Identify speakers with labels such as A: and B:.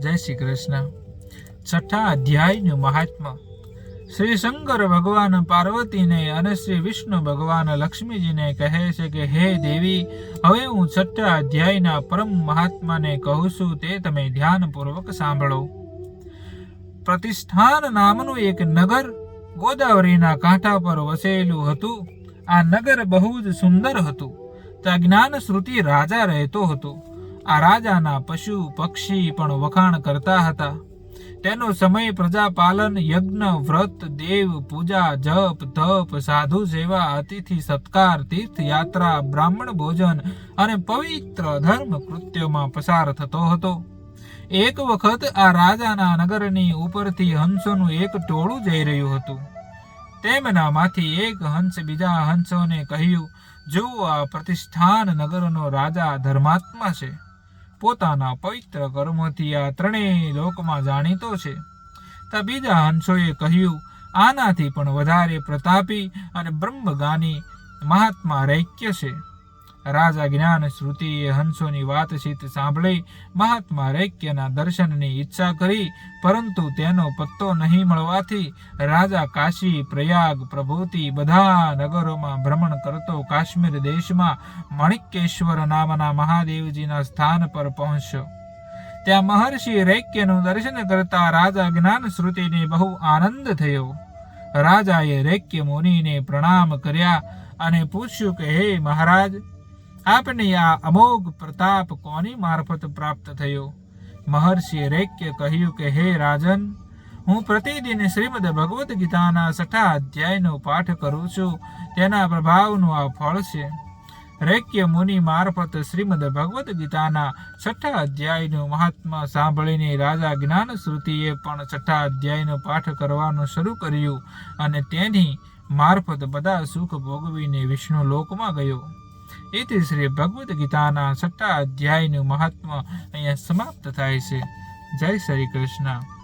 A: જય શ્રી કૃષ્ણ. છઠ્ઠા અધ્યાયનું મહાત્મા શ્રી શંકર ભગવાન પાર્વતીને અને શ્રી વિષ્ણુ ભગવાન લક્ષ્મીજીને કહે છે કે, હે દેવી, હવે હું છઠ્ઠા અધ્યાયના પરમ મહાત્માને કહું છું, તે તમે ધ્યાનપૂર્વક સાંભળો. પ્રતિષ્ઠાન નામનું એક નગર ગોદાવરીના કાંઠા પર વસેલું હતું. આ નગર બહુ જ સુંદર હતું. ત્યાં જ્ઞાન શ્રુતિ રાજા રહેતો હતો. આ રાજાના પશુ પક્ષી પણ વખાણ કરતા હતા. તેનો સમય પ્રજાપાલન, યજ્ઞ, વ્રત, દેવ, પૂજા, જપ, તપ, સાધુ સેવા, અતિથિ સત્કાર, તીર્થયાત્રા, બ્રાહ્મણ ભોજન અને પવિત્ર ધર્મ કૃત્યોમાં પસાર થતો હતો. એક વખત આ રાજાના નગરની ઉપરથી હંસોનું એક ટોળું જઈ રહ્યું હતું. તેમનામાંથી એક હંસ બીજા હંસોને કહ્યું જો આ પ્રતિષ્ઠાન નગરનો રાજા ધર્માત્મા છે. પોતાના પવિત્ર કર્મોથી આ ત્રણેય લોકમાં જાણીતો છે. તા બીજા હંસોએ કહ્યું, આનાથી પણ વધારે પ્રતાપી અને બ્રહ્મગાની મહાત્મા રૈક્ય છે. રાજા જ્ઞાન શ્રુતિએ હંસોની વાતચીત સાંભળી, મહાત્મા રૈક્યના દર્શનની ઈચ્છા કરી, પરંતુ તેનો પત્તો નહીં મળવાથી રાજા કાશી, પ્રયાગ, પ્રભૃતિ બધા નગરોમાં ભ્રમણ કરતો કાશ્મીર દેશમાં મણિકેશ્વર નામના મહાદેવજીના સ્થાન પર પહોંચ્યો. ત્યાં મહર્ષિ રૈક્યનું દર્શન કરતા રાજા જ્ઞાન શ્રુતિને બહુ આનંદ થયો. રાજાએ રૈક્ય મુનિને પ્રણામ કર્યા અને પૂછ્યું કે, હે મહારાજ આપને આ અમોઘ પ્રતાપ કોની મારફત પ્રાપ્ત થયો? મહર્ષિ રૈક્ય કહ્યું કે, હે રાજન, હું પ્રતિદિન શ્રીમદ ભગવદ્ ગીતાના છઠ્ઠા અધ્યાયનો પાઠ કરું છું. તેના પ્રભાવનું આ ફળ છે. રૈક્ય મુનિ મારફત શ્રીમદ ભગવદ્ ગીતાના છઠ્ઠા અધ્યાયનું મહાત્મા સાંભળીને રાજા જ્ઞાન શ્રુતિએ પણ છઠ્ઠા અધ્યાયનો પાઠ કરવાનું શરૂ કર્યું અને તેની મારફત બધા સુખ ભોગવીને વિષ્ણુ લોકમાં ગયો. એથી શ્રી ભગવદ્ ગીતાના છઠ્ઠા અધ્યાયનું મહાત્મા અહીંયા સમાપ્ત થાય છે જય શ્રી કૃષ્ણ